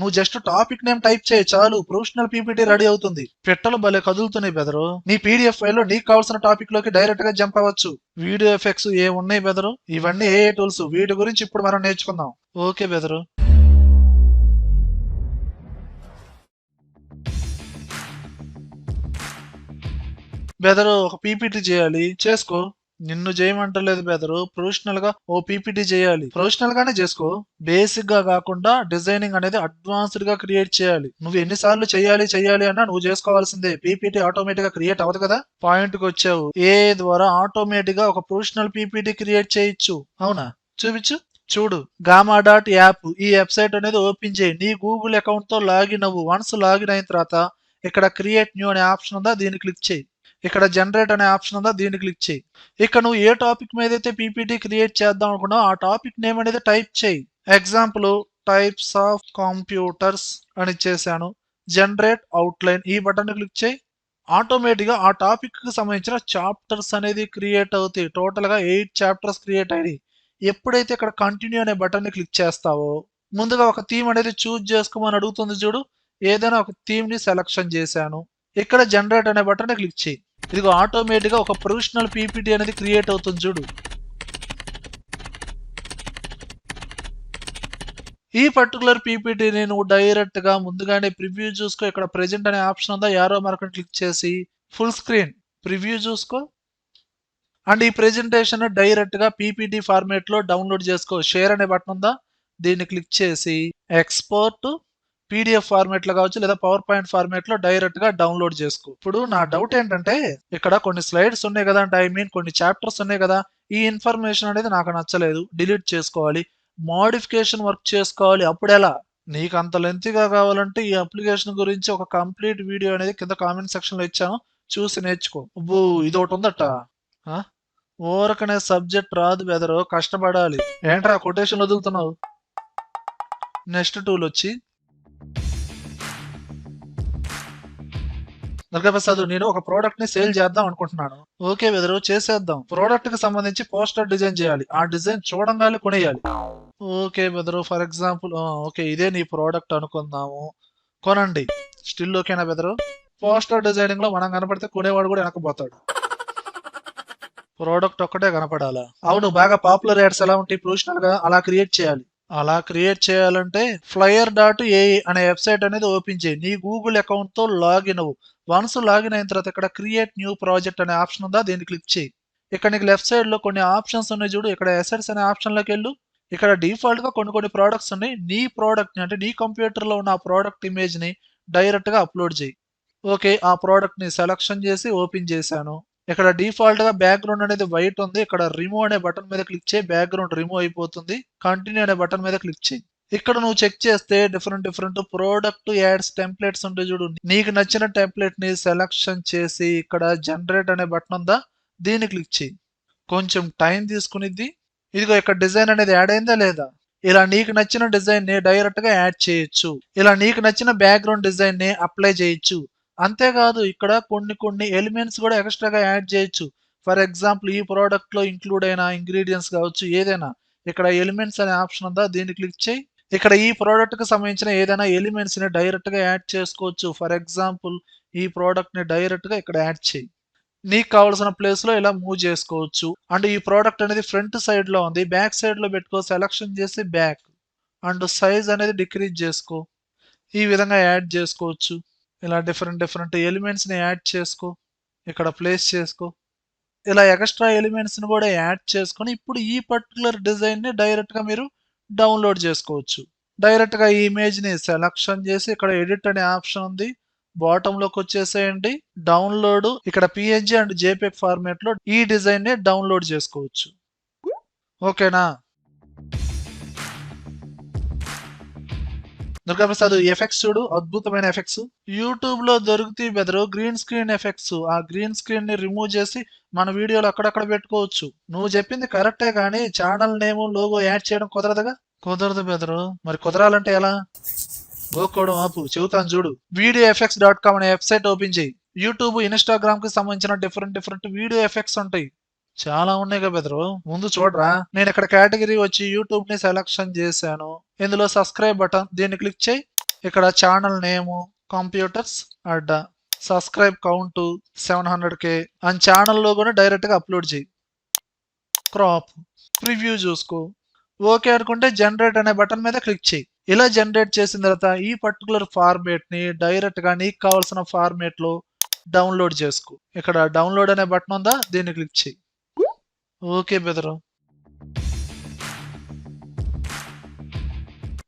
నువ్వు just topic name type చేయి చాలు. ప్రొఫెషనల్ పీపీటీ రెడీ అవుతుంది. పెట్టలు భలే కదులుతున్నాయి బెదరు. నీ పీడిఎఫ్ ఫైల్లో నీకు కావాల్సిన టాపిక్లోకి డైరెక్ట్గా జంప్ అవ్వచ్చు. వీడియో ఎఫెక్ట్స్ ఏ ఉన్నాయి బెదరు? ఇవన్నీ ఏ టూల్స్ వీటి గురించి ఇప్పుడు మనం నేర్చుకుందాం. ఓకే బెదరు. బెదరు ఒక పీపీటీ చేయాలి. చేసుకో. నిన్ను చేయమంటలేదు బెదరు. ప్రొఫెషనల్గా ఓ పీపీటీ చేయాలి. ప్రొఫెషనల్ గానే చేసుకో. బేసిక్గా కాకుండా డిజైనింగ్ అనేది అడ్వాన్స్డ్గా క్రియేట్ చేయాలి. నువ్వు ఎన్నిసార్లు చేయాలి చేయాలి అన్నా నువ్వు చేసుకోవాల్సిందే. పీపీటీ ఆటోమేటిక్గా క్రియేట్ అవ్వదు కదా? పాయింట్కి వచ్చావు. ఏ ద్వారా ఆటోమేటిక్గా ఒక ప్రొఫెషనల్ పీపీటీ క్రియేట్ చేయొచ్చు. అవునా? చూపించు. చూడు. గామా డాట్ యాప్ ఈ వెబ్సైట్ అనేది ఓపెన్ చేయి. నీ గూగుల్ అకౌంట్తో లాగిన్ అవ్వు. వన్స్ లాగిన్ అయిన తర్వాత ఇక్కడ క్రియేట్ న్యూ అనే ఆప్షన్ ఉందా? దీన్ని క్లిక్ చేయి. ఇక్కడ జనరేట్ అనే ఆప్షన్ ఉందా? దీన్ని క్లిక్ చేయి. ఇక్కడ నువ్వు ఏ టాపిక్ మీద అయితే పీపీటీ క్రియేట్ చేద్దాం అనుకున్నావు ఆ టాపిక్ నేమ్ అనేది టైప్ చేయి. ఎగ్జాంపుల్ టైప్స్ ఆఫ్ కంప్యూటర్స్ అని చేశాను. జనరేట్ అవుట్లైన్ ఈ బటన్ క్లిక్ చేయి. ఆటోమేటిక్గా ఆ టాపిక్కి సంబంధించిన చాప్టర్స్ అనేది క్రియేట్ అవుతాయి. టోటల్గా ఎయిట్ చాప్టర్స్ క్రియేట్ అయినాయి. ఎప్పుడైతే ఇక్కడ కంటిన్యూ అనే బటన్ని క్లిక్ చేస్తావో ముందుగా ఒక థీమ్ అనేది చూజ్ చేసుకోమని అడుగుతుంది చూడు. ఏదైనా ఒక థీమ్ని సెలక్షన్ చేశాను. ఇక్కడ జనరేట్ అనే బటన్ క్లిక్ చేయి. ఇదిగో ఆటోమేటిక్గా ఒక ప్రొఫెషనల్ పీపీటీ అనేది క్రియేట్ అవుతుంది చూడు. ఈ పర్టికులర్ పీపీటీ నేను డైరెక్ట్గా ముందుగానే ప్రివ్యూ చూసుకో ఇక్కడ ప్రెజెంట్ అనే ఆప్షన్ ఉందా యారో మార్కెట్ క్లిక్ చేసి ఫుల్ స్క్రీన్ ప్రివ్యూ చూసుకో. అండ్ ఈ ప్రెజెంటేషన్ డైరెక్ట్గా పీపీటీ ఫార్మేట్లో డౌన్లోడ్ చేసుకో. షేర్ అనే బటన్ ఉందా దీన్ని క్లిక్ చేసి ఎక్స్పోర్ట్ పీడిఎఫ్ ఫార్మేట్లో కావచ్చు లేదా పవర్ పాయింట్ ఫార్మేట్లో డైరెక్ట్గా డౌన్లోడ్ చేసుకో. ఇప్పుడు నా డౌట్ ఏంటంటే ఇక్కడ కొన్ని స్లైడ్స్ ఉన్నాయి కదా అంటే ఐ మీన్ కొన్ని చాప్టర్స్ ఉన్నాయి కదా ఈ ఇన్ఫర్మేషన్ అనేది నాకు నచ్చలేదు. డిలీట్ చేసుకోవాలి. మోడిఫికేషన్ వర్క్ చేసుకోవాలి. అప్పుడు ఎలా? నీకు అంత లెంతీగా కావాలంటే ఈ అప్లికేషన్ గురించి ఒక కంప్లీట్ వీడియో అనేది కింద కామెంట్ సెక్షన్లో ఇచ్చాను. చూసి నేర్చుకో. అబ్బో ఇది ఒకటి ఉందట ఓరకనే సబ్జెక్ట్ రాదు బెదరు. కష్టపడాలి. ఏంట్రా కొటేషన్ వదులుతున్నావు? నెక్స్ట్ టూల్ వచ్చి దుర్గాప్రసాద్ నేను ఒక ప్రోడక్ట్ని సేల్ చేద్దాం అనుకుంటున్నాను. ఓకే వెదరు చేసేద్దాం. ప్రోడక్ట్కి సంబంధించి పోస్టర్ డిజైన్ చేయాలి. ఆ డిజైన్ చూడంగానే కొనేయాలి. ఓకే బెదరు ఫర్ ఎగ్జాంపుల్ ఓకే ఇదే నీ ప్రోడక్ట్ అనుకుందాము. కొనండి. స్టిల్ ఓకేనా బెదరు పోస్టర్ డిజైనింగ్లో మనం కనపడితే కొనేవాడు కూడా వెనకపోతాడు ప్రోడక్ట్ ఒక్కటే కనపడాలా? అవును బాగా పాపులర్ యాడ్స్ ఎలా ఉంటాయి? ప్రొఫెషనల్గా అలా క్రియేట్ చేయాలి. అలా క్రియేట్ చేయాలంటే ఫ్లయర్ డాట్ ఏఐ అనే వెబ్సైట్ అనేది ఓపెన్ చేయి. నీ గూగుల్ అకౌంట్తో లాగిన్ అవ్వు. వన్స్ లాగిన్ అయిన తర్వాత ఇక్కడ క్రియేట్ న్యూ ప్రాజెక్ట్ అనే ఆప్షన్ ఉందా? దీన్ని క్లిక్ చేయి. ఇక్కడ నీకు లెఫ్ట్ సైడ్లో కొన్ని ఆప్షన్స్ ఉన్నాయి చూడు. ఇక్కడ ఎసెట్స్ అనే ఆప్షన్లోకి వెళ్ళు. ఇక్కడ డిఫాల్ట్గా కొన్ని కొన్ని ప్రోడక్ట్స్ ఉన్నాయి. నీ ప్రోడక్ట్ని అంటే నీ కంప్యూటర్లో ఉన్న ఆ ప్రోడక్ట్ ఇమేజ్ని డైరెక్ట్గా అప్లోడ్ చేయి. ఓకే ఆ ప్రోడక్ట్ని సెలక్షన్ చేసి ఓపెన్ చేశాను. ఇక్కడ డిఫాల్ట్గా బ్యాక్గ్రౌండ్ అనేది వైట్ ఉంది. ఇక్కడ రిమూవ్ అనే బటన్ మీద క్లిక్ చేయి. బ్యాక్గ్రౌండ్ రిమూవ్ అయిపోతుంది. కంటిన్యూ అనే బటన్ మీద క్లిక్ చేయి. ఇక్కడ నువ్వు చెక్ చేస్తే different different product ads templates ఉంటాయి చూడు. నీకు నచ్చిన టెంప్లెట్ని సెలక్షన్ చేసి ఇక్కడ జనరేట్ అనే బటన్ ఉందా? దీన్ని క్లిక్ చేయి. కొంచెం టైం తీసుకునిద్ది. ఇదిగో ఇక్కడ డిజైన్ అనేది యాడ్ అయిందా లేదా? ఇలా నీకు నచ్చిన డిజైన్ని డైరెక్ట్గా యాడ్ చేయొచ్చు. ఇలా నీకు నచ్చిన బ్యాక్గ్రౌండ్ డిజైన్ని అప్లై చేయొచ్చు. అంతేకాదు ఇక్కడ కొన్ని కొన్ని ఎలిమెంట్స్ కూడా ఎక్స్ట్రాగా యాడ్ చేయొచ్చు. ఫర్ ఎగ్జాంపుల్ ఈ ప్రోడక్ట్లో ఇంక్లూడ్ అయిన ఇంగ్రీడియంట్స్ కావచ్చు ఏదైనా. ఇక్కడ ఎలిమెంట్స్ అనే ఆప్షన్ ఉందా? దీన్ని క్లిక్ చేయి. ఇక్కడ ఈ ప్రోడక్ట్కి సంబంధించిన ఏదైనా ఎలిమెంట్స్ని డైరెక్ట్గా యాడ్ చేసుకోవచ్చు. ఫర్ ఎగ్జాంపుల్ ఈ ప్రోడక్ట్ని డైరెక్ట్గా ఇక్కడ యాడ్ చేయి. నీకు కావాల్సిన ప్లేస్లో ఇలా మూవ్ చేసుకోవచ్చు. అండ్ ఈ ప్రోడక్ట్ అనేది ఫ్రంట్ సైడ్లో ఉంది. బ్యాక్ సైడ్లో పెట్టుకో సెలక్షన్ చేసి బ్యాక్. అండ్ సైజ్ అనేది డిక్రీజ్ చేసుకో. ఈ విధంగా యాడ్ చేసుకోవచ్చు. ఇలా డిఫరెంట్ డిఫరెంట్ ఎలిమెంట్స్ని యాడ్ చేసుకో. ఇక్కడ ప్లేస్ చేసుకో. ఇలా ఎక్స్ట్రా ఎలిమెంట్స్ని కూడా యాడ్ చేసుకొని ఇప్పుడు ఈ పర్టికులర్ డిజైన్ని డైరెక్ట్గా మీరు డౌన్లోడ్ చేసుకోవచ్చు. డైరెక్ట్గా ఈ ఇమేజ్ని సెలక్షన్ చేసి ఇక్కడ ఎడిట్ అనే ఆప్షన్ ఉంది. బాటంలోకి వచ్చేసేయండి. డౌన్లోడ్ ఇక్కడ పిఎన్జి అండ్ జేపీఎగ్ ఫార్మేట్లో ఈ డిజైన్ని డౌన్లోడ్ చేసుకోవచ్చు. ఓకేనా దుర్గాప్రసాద్ ఎఫెక్ట్స్ చూడు అద్భుతమైన ఎఫెక్ట్స్ యూట్యూబ్లో దొరుకుతాయి బెదరు గ్రీన్ స్క్రీన్ ఎఫెక్ట్స్ ఆ గ్రీన్ స్క్రీన్ని రిమూవ్ చేసి మన వీడియోలు అక్కడక్కడ పెట్టుకోవచ్చు. నువ్వు చెప్పింది కరెక్టే కానీ ఛానల్ నేమ్ లోగో యాడ్ చేయడం కుదరదుగా? కుదరదు బెదరు మరి కుదరాలంటే ఎలా? గోకోవడం ఆపు. చెబుతాను చూడు. వీడియో ఎఫెక్ట్స్ డాట్ కామ్ అనే వెబ్సైట్ ఓపెన్ చేయి. యూట్యూబ్ ఇన్స్టాగ్రామ్కి సంబంధించిన డిఫరెంట్ డిఫరెంట్ వీడియో ఎఫెక్ట్స్ ఉంటాయి. చాలా ఉన్నాయి కదా బెదరు ముందు చూడరా. నేను ఇక్కడ కేటగిరీ వచ్చి యూట్యూబ్ని సెలక్షన్ చేశాను. ఇందులో సబ్స్క్రైబ్ బటన్ దీన్ని క్లిక్ చేయి. ఇక్కడ channel name computers Adda. Subscribe count seven hundred K. అని ఛానల్లో కూడా డైరెక్ట్గా అప్లోడ్ చేయి. క్రాప్. ప్రివ్యూ చూసుకో. ఓకే అనుకుంటే జనరేట్ అనే బటన్ మీద క్లిక్ చేయి. ఇలా జనరేట్ చేసిన తర్వాత ఈ పర్టికులర్ ఫార్మేట్ని డైరెక్ట్గా నీకు కావాల్సిన ఫార్మేట్లో డౌన్లోడ్ చేసుకో. ఇక్కడ డౌన్లోడ్ అనే బటన్ ఉందా? దీన్ని క్లిక్ చేయి. ఓకే బెదరు.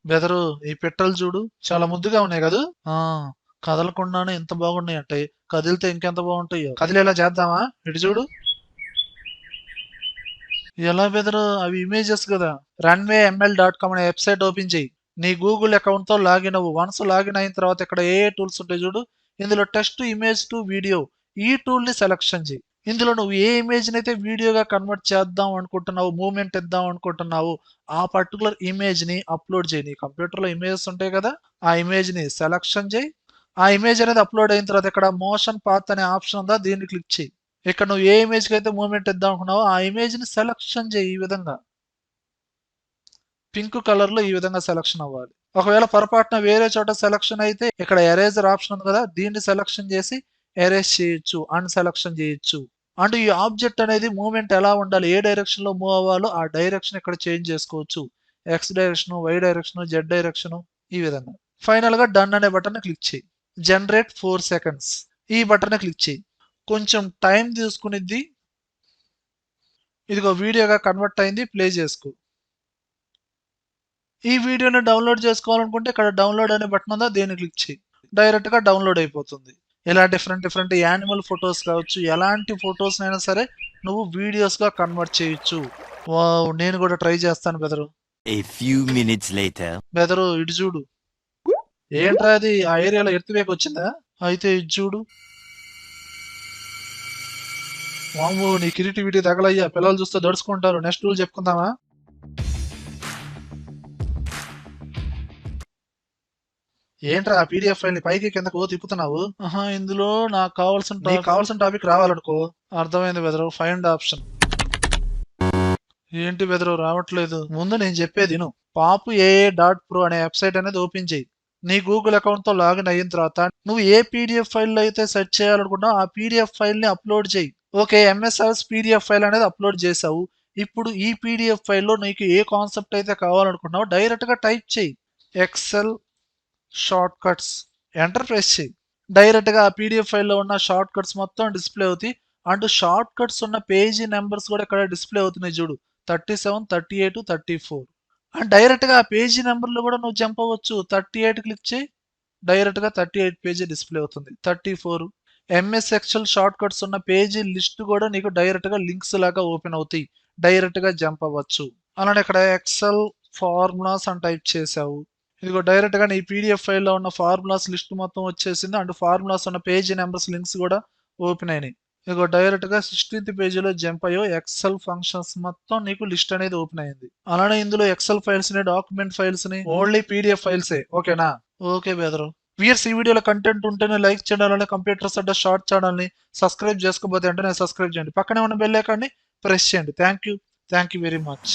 బెదరు ఈ పెట్టలు చూడు చాలా ముద్దుగా ఉన్నాయి కదా? ఆ కదలకుండానే ఎంత బాగున్నాయి అంటే కదిలితే ఇంకెంత బాగుంటాయో. కదిలేలా చేద్దామా? ఇటు చూడు. ఎలా బెదరు? అవి ఇమేజెస్ కదా. రన్వే ఎంఎల్ డాట్ కామ్ అనే వెబ్సైట్ ఓపెన్ చేయి. నీ గూగుల్ అకౌంట్తో లాగిన్ అవ్వు. వన్స్ లాగిన్ అయిన తర్వాత ఇక్కడ ఏ ఏ టూల్స్ ఉంటాయి చూడు? ఇందులో టెక్స్ట్ ఇమేజ్ టు వీడియో. ఈ టూల్ని సెలెక్షన్ చేయి. ఇందులో నువ్వు ఏ ఇమేజ్ని అయితే వీడియోగా కన్వర్ట్ చేద్దాం అనుకుంటున్నావు మూమెంట్ ఇద్దాం అనుకుంటున్నావు ఆ పర్టికులర్ ఇమేజ్ని అప్లోడ్ చేయి. నీ కంప్యూటర్లో ఇమేజెస్ ఉంటాయి కదా ఆ ఇమేజ్ని సెలక్షన్ చేయి. ఆ ఇమేజ్ అనేది అప్లోడ్ అయిన తర్వాత ఇక్కడ మోషన్ పాత్ అనే ఆప్షన్ ఉందా దీన్ని క్లిక్ చేయి. ఇక్కడ నువ్వు ఏ ఇమేజ్కి అయితే మూమెంట్ ఇద్దాం అనుకున్నావో ఆ ఇమేజ్ని సెలక్షన్ సెలెక్షన్ చేయి ఈ విధంగా. పింక్ కలర్లో ఈ విధంగా సెలక్షన్ అవ్వాలి. ఒకవేళ పొరపాటున వేరే చోట సెలక్షన్ అయితే ఇక్కడ ఎరేజర్ ఆప్షన్ ఉంది కదా దీన్ని సెలక్షన్ చేసి ఎరేజ్ చేయొచ్చు అన్సెలక్షన్ చేయొచ్చు. అండ్ ఈ ఆబ్జెక్ట్ అనేది మూమెంట్ ఎలా ఉండాలి ఏ డైరెక్షన్లో మూవ్ అవ్వాలో ఆ డైరెక్షన్ ఇక్కడ చేంజ్ చేసుకోవచ్చు. X direction Y direction Z direction ఈ విధంగా. ఫైనల్గా డన్ అనే బటన్ క్లిక్ చేయి. జనరేట్ ఫోర్ సెకండ్స్ ఈ బటన్ క్లిక్ చేయి. కొంచెం టైం తీసుకునిద్ది. ఇదిగో వీడియోగా కన్వర్ట్ అయింది ప్లే చేసుకో. ఈ వీడియోని డౌన్లోడ్ చేసుకోవాలనుకుంటే ఇక్కడ డౌన్లోడ్ అనే బటన్ ఉందా దీన్ని క్లిక్ చేయి. డైరెక్ట్గా డౌన్లోడ్ అయిపోతుంది. ఇలా డిఫరెంట్ డిఫరెంట్ యానిమల్ ఫొటోస్ కావచ్చు ఎలాంటి ఫొటోస్ అయినా సరే నువ్వు వీడియోస్గా కన్వర్ట్ చేయొచ్చు. నేను కూడా ట్రై చేస్తాను బెదరు. బెదరు ఇటు చూడు. ఏంట్రా అది ఆ ఏరియాలో ఎర్త్వేక్ వచ్చిందా? అయితే ఇది చూడు. వాము నీ క్రియేటివిటీ తగలయ్యా. పిల్లలు చూస్తే దడుచుకుంటారు. Next rule చెప్పుకుందామా? ఏంట్రా ఆ పీడిఎఫ్ ఫైల్ని పైకి కిందకు తిప్పుతున్నావు? ఆహా ఇందులో నాకు కావాల్సిన నీకు కావాల్సిన టాపిక్ రావాలనుకో. అర్థమైంది బెదరు ఫైండ్ ఆప్షన్ ఏంటి బెదరు రావట్లేదు. ముందు నేను చెప్పేది విను. పాపు ఏఏ డాట్ ప్రో అనే వెబ్సైట్ అనేది ఓపెన్ చేయి. నీ గూగుల్ అకౌంట్తో లాగిన్ అయిన తర్వాత నువ్వు ఏ పీడిఎఫ్ ఫైల్ అయితే సెర్చ్ చేయాలనుకుంటున్నావు ఆ పీడిఎఫ్ ఫైల్ని అప్లోడ్ చేయి. ఓకే ఎంఎస్ఆర్ఎస్ పీడిఎఫ్ ఫైల్ అనేది అప్లోడ్ చేసావు ఇప్పుడు ఈ పీడిఎఫ్ ఫైల్లో నీకు ఏ కాన్సెప్ట్ అయితే కావాలనుకుంటున్నావు డైరెక్ట్గా టైప్ చేయి. Excel shortcuts. ఎంటర్ ప్రెస్ చేయి. డైరెక్ట్గా ఆ పీడిఎఫ్ ఫైల్లో ఉన్న షార్ట్ కట్స్ మొత్తం డిస్ప్లే అవుతాయి. అండ్ షార్ట్ కట్స్ ఉన్న పేజీ నెంబర్స్ కూడా ఇక్కడ డిస్ప్లే అవుతున్నాయి చూడు. Thirty seven thirty eight thirty four. And డైరెక్ట్గా ఆ పేజీ నెంబర్లో కూడా నువ్వు జంప్ అవ్వచ్చు. థర్టీ ఎయిట్ క్లిక్ చేయి. డైరెక్ట్గా థర్టీ ఎయిట్ పేజీ డిస్ప్లే అవుతుంది. Thirty four. MS Excel shortcuts ఉన్న పేజీ లిస్ట్ కూడా నీకు డైరెక్ట్గా లింక్స్ లాగా ఓపెన్ అవుతాయి. డైరెక్ట్గా జంప్ అవ్వచ్చు. అలానే ఇక్కడ ఎక్సెల్ ఫార్ములాస్ అని టైప్ చేసావు. ఇదిగో డైరెక్ట్గా నీ పీడిఎఫ్ ఫైల్లో ఉన్న ఫార్ములాస్ లిస్ట్ మొత్తం వచ్చేసింది. అండ్ ఫార్ములాస్ ఉన్న పేజీ నెంబర్స్ లింక్స్ కూడా ఓపెన్ అయినాయి. ఇదిగో డైరెక్ట్గా సిక్స్టీన్త్ పేజీలో జంప్ అయ్యో ఎక్సెల్ ఫంక్షన్స్ మొత్తం నీకు లిస్ట్ అనేది ఓపెన్ అయింది. అలానే ఇందులో ఎక్సెల్ ఫైల్స్ని డాక్యుమెంట్ ఫైల్స్ని ఓన్లీ పీడిఎఫ్ ఫైల్సే ఓకేనా ఓకే బెదరు వీఎస్ ఈ వీడియోలో కంటెంట్ ఉంటేనే లైక్ చేయాలని కంప్యూటర్స్ అడ్డ షార్ట్ ఛానల్ని సబ్స్క్రైబ్ చేసుకోబోతే అంటే సబ్స్క్రైబ్ చేయండి. పక్కనే ఉన్న బెల్ ఐకాన్ని ప్రెస్ చేయండి. Thank you thank you very much